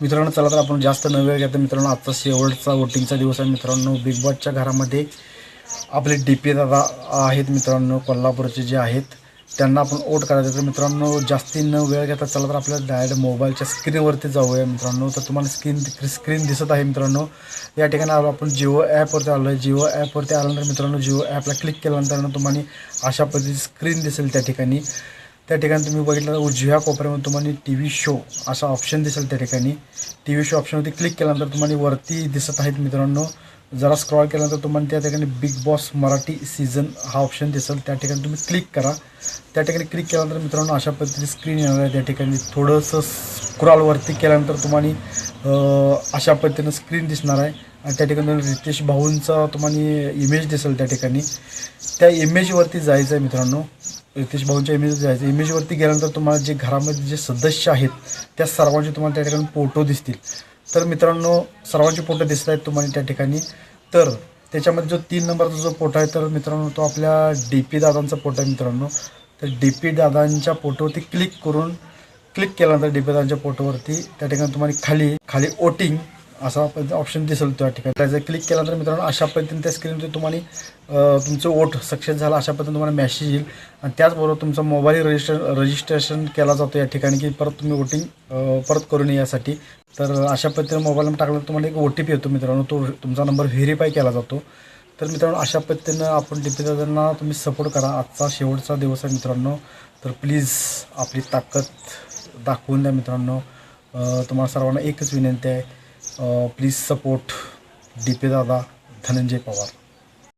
मित्रांनो चला तर आपण जास्त न वेळ घेता मित्रांनो आजचा शेवटचा वोटिंगचा दिवस आहे. मित्रांनो बिग बॉसच्या घरामध्ये आपले डी पी दादा आहेत मित्रांनो कोल्हापूरचे जे आहेत त्यांना आपण वोट करायचं. तर मित्रांनो जास्ती न वेळ घेता चला तर आपल्याला डायरेक्ट मोबाईलच्या स्क्रीनवरती जाऊया मित्रांनो. तर तुम्हाला स्क्रीन स्क्रीन दिसत आहे मित्रांनो. या ठिकाणी आलो आपण जिओ ॲपवरती आलो आहे जिओ ॲपवरती आल्यानंतर मित्रांनो जिओ ॲपला क्लिक केल्यानंतर तुम्हाला अशा पद्धतीची स्क्रीन दिसेल त्या ठिकाणी. त्या ठिकाणी तुम्ही बघितलं तर उजव्या कोपऱ्यामध्ये तुम्हाला टी व्ही शो असा ऑप्शन दिसेल त्या ठिकाणी. टी व्ही शो ऑप्शनवरती क्लिक केल्यानंतर तुम्हाला वरती दिसत आहेत मित्रांनो. जरा स्क्रॉल केल्यानंतर तुम्हाला त्या ठिकाणी बिग बॉस मराठी सीझन हा ऑप्शन दिसेल. त्या ठिकाणी तुम्ही क्लिक करा. त्या ठिकाणी क्लिक केल्यानंतर मित्रांनो अशा पद्धतीने स्क्रीन येणार आहे त्या ठिकाणी. थोडंसं स्क्रॉलवरती केल्यानंतर तुम्हाला अशा पद्धतीनं स्क्रीन दिसणार आहे. आणि त्या ठिकाणी रितेश भाऊंचा तुम्हाला इमेज दिसेल त्या ठिकाणी. त्या इमेजवरती जायचं आहे मित्रांनो. रितेश भाऊंच्या इमेज जायचं. इमेजवरती गेल्यानंतर तुम्हाला जे घरामध्ये जे सदस्य आहेत त्या सर्वांचे तुम्हाला त्या ठिकाणी फोटो दिसतील. तर मित्रांनो सर्वांचे फोटो दिसत आहेत तुम्हाला त्या ठिकाणी. तर त्याच्यामध्ये जो तीन नंबरचा जो फोटो आहे तर मित्रांनो तो आपल्या डी पी दादांचा फोटो आहे मित्रांनो. तर डी पी दादांच्या फोटोवरती क्लिक करून क्लिक केल्यानंतर डी पी दादांच्या फोटोवरती त्या ठिकाणी तुम्हाला खाली खाली वोटिंग असा ऑप्शन दिसेल त्या ठिकाणी. त्याचं क्लिक केल्यानंतर मित्रांनो अशा पद्धतीने त्या स्क्रीनवर तुम्हाला तुमचं वोट सक्सेस झालं अशा पद्धतीने तुम्हाला मॅसेज येईल. आणि त्याचबरोबर तुमचा मोबाईल रजिस्टर रजिस्ट्रेशन केला जातो या ठिकाणी की परत तुम्ही वोटिंग परत करून यासाठी. तर अशा पद्धतीने मोबाईल नंबर टाकल्यानंतर तुम्हाला एक ओ टी पी येतो मित्रांनो. तो तुमचा नंबर व्हेरीफाय केला जातो. तर मित्रांनो अशा पद्धतीनं आपण डी पी दादांना तुम्ही सपोर्ट करा. आजचा शेवटचा दिवस आहे मित्रांनो. तर प्लीज आपली ताकद दाखवून द्या मित्रांनो. तुम्हाला सर्वांना एकच विनंती आहे. प्लीज सपोर्ट डी पी दादा धनंजय पवार.